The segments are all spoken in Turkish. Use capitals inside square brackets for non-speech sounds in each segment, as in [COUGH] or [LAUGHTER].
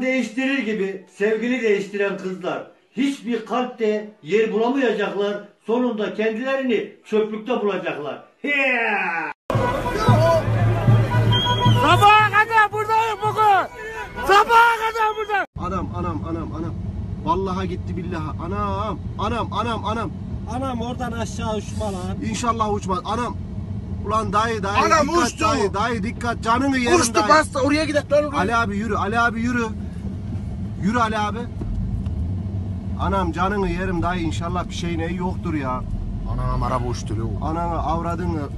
adam değiştirir gibi sevgili değiştiren kızlar hiçbir kalpte yer bulamayacaklar. Sonunda kendilerini çöplükte bulacaklar. Yeah! Sabaha kadar buradayım bugün. Sabaha kadar burada. Anam anam anam anam. Vallahi gitti billahi. Anam anam anam anam. Anam oradan aşağı uçma lan. İnşallah uçmaz. Anam. Ulan dayı dayı Anam dikkat uçtu. dayı dayı dikkat canını yerim Uçtu dayı. bastı oraya gidelim lan oraya. Ali abi yürü Ali abi yürü. Yürü Ali abi. Anam canını yerim dayı inşallah bir şey ne yoktur ya. Anam araba uçtu lan. Ananı avradını.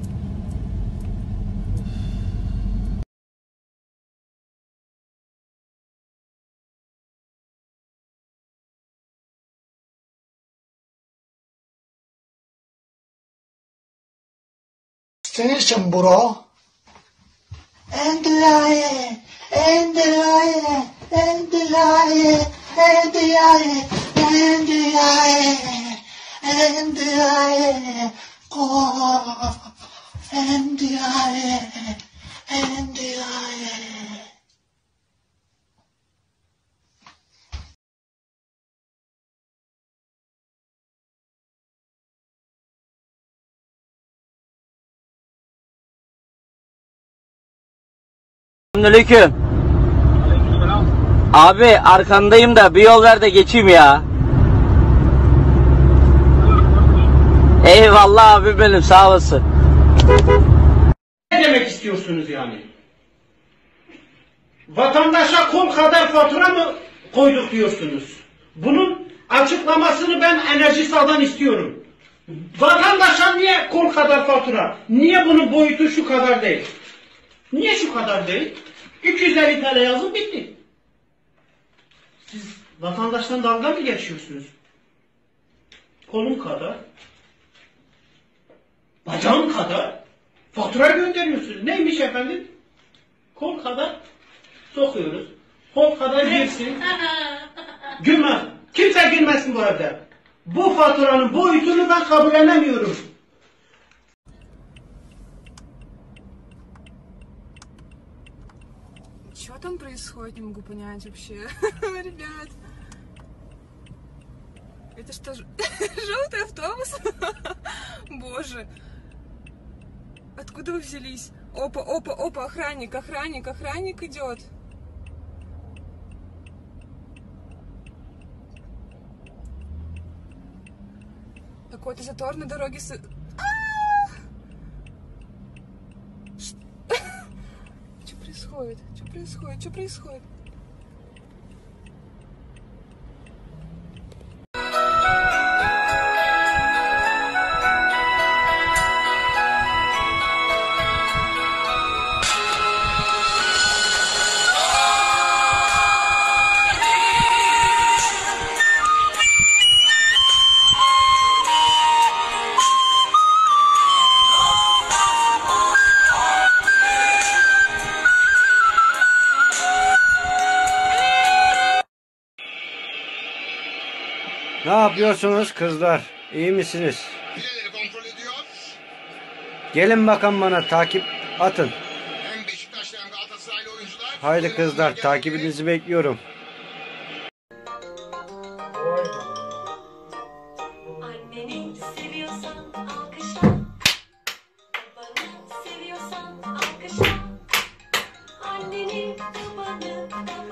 Senin için bro. And Selamünaleyküm. Abi arkandayım da bir yol ver de geçeyim ya. Eyvallah abi benim sağ olasın. Ne demek istiyorsunuz yani? Vatandaşa kol kadar fatura mı koyduk diyorsunuz? Bunun açıklamasını ben Enerjisal'dan istiyorum. Vatandaşa niye kol kadar fatura? Niye bunun boyutu şu kadar değil? Niye şu kadar değil? 250 TL yazın bitti. Siz vatandaştan dalga mı geçiyorsunuz? Kolum kadar, bacağım kadar fatura gönderiyorsunuz. Neymiş efendim? Kol kadar sokuyoruz. Kol kadar girsin. [LAUGHS] Gülmez. Kimse girmesin bu evde. Bu faturanın boyutunu ben kabul edemiyorum. Там происходит, не могу понять вообще. [LAUGHS] Ребят. Это что, [LAUGHS] желтый автобус? [LAUGHS] Боже. Откуда вы взялись? Опа, опа, опа, охранник, охранник, охранник идет. Какой-то затор на дороге с... Что происходит? Что происходит? Что происходит? Ne yapıyorsunuz kızlar? İyi misiniz? Gelin bakalım bana takip atın. Hem Beşiktaşlı hem Galatasaraylı oyuncular. Haydi kızlar takibinizi bekliyorum. Anneni seviyorsan alkışla. Babanı seviyorsan alkışla. Anneni, babanı, babanı.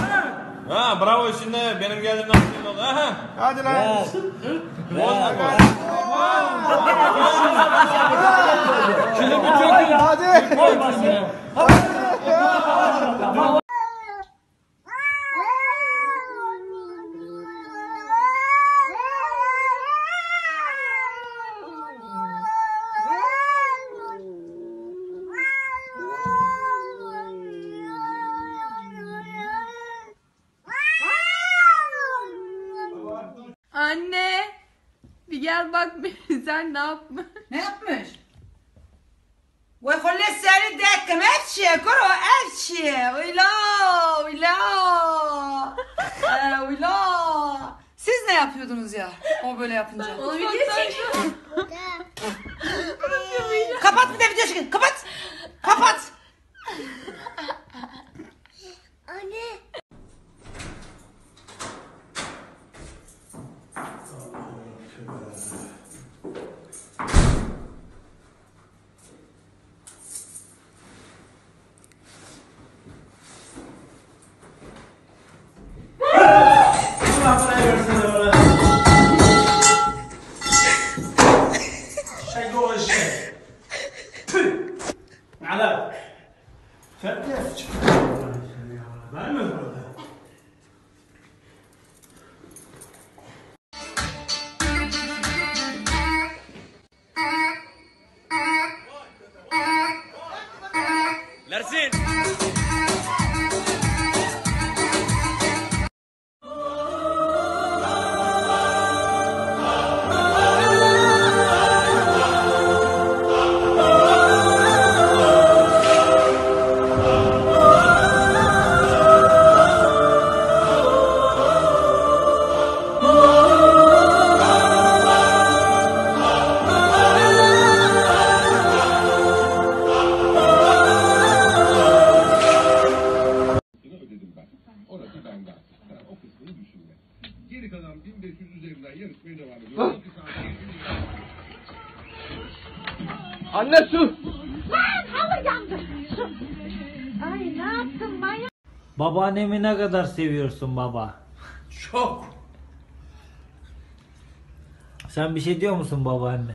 Ha bravo şimdi. Benim geldiğim nasıl oldu? Aha. Hadi lan. Anne! Bir gel bak [LAUGHS] sen ne yapmış? Ne yapmış? Ve kolle seni dekkem her şeye kuru her şeye. Uyla uyla. [LAUGHS] Ee, uyla. Siz ne yapıyordunuz ya? O böyle yapınca. Onu bir geçin. Kapat bir de video çekin. Kapat. Kapat. Fertig. Nein, mein Bruder. لرزين Anne su. Babaannemi ne kadar seviyorsun baba? Çok. Sen bir şey diyor musun babaanne?